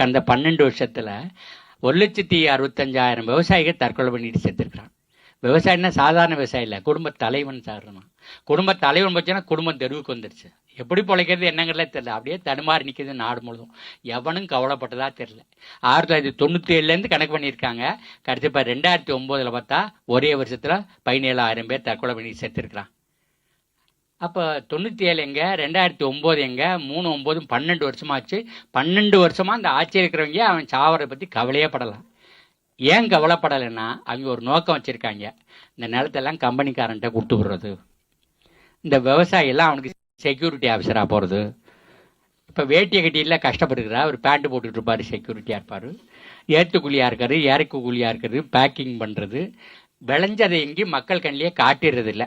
கடந்த பன்னெண்டு வருஷத்தில் ஒரு லட்சத்தி அறுபத்தஞ்சாயிரம் விவசாயிகள் தற்கொலை பண்ணிட்டு செத்துருக்குறான் விவசாயின்னா சாதாரண விவசாயி இல்லை. குடும்ப தலைவன் சாரணம் குடும்ப தலைவன் போச்சுன்னா குடும்பம் தெருவுக்கு வந்துருச்சு. எப்படி பிழைக்கிறது என்னங்கிறதே தெரில அப்படியே தடுமாறி நிற்கிது நாடு முழுதும் எவனும் கவலைப்பட்டதா தெரில ஆயிரத்தி தொள்ளாயிரத்தி தொண்ணூற்றி ஏழுலேருந்து கணக்கு பண்ணியிருக்காங்க. கடைசி இப்போ ரெண்டாயிரத்தி ஒம்போதில் பார்த்தா ஒரே வருஷத்தில் பதினேழாயிரம் பேர் தற்கொலை பண்ணி செத்துருக்குறான் அப்போ தொண்ணூற்றி ஏழு எங்கே ரெண்டாயிரத்தி ஒம்பது எங்கே மூணு ஒம்போதும் பன்னெண்டு வருஷமாச்சு. பன்னெண்டு வருஷமாக அந்த ஆட்சியில் இருக்கிறவங்க அவன் சாவரை பற்றி கவலையே படலாம். ஏன் கவலைப்படலைன்னா அவங்க ஒரு நோக்கம் வச்சுருக்காங்க. இந்த நிலத்தெல்லாம் கம்பெனிக்காரன்ட்ட கொடுத்து விடுறது. இந்த விவசாயிலாம் அவனுக்கு செக்யூரிட்டி ஆஃபீஸராக போகிறது இப்போ வேட்டியை கட்டியில் கஷ்டப்படுகிறா. ஒரு பேண்ட்டு போட்டுட்டு இருப்பார் செக்யூரிட்டியாக இருப்பார். ஏற்று கூலியாக இருக்காரு இறக்கு கூலியாக இருக்கிறது பேக்கிங் பண்ணுறது விளைஞ்சதை எங்கேயும் மக்கள் கண்ணிலேயே காட்டிடுறதில்லை.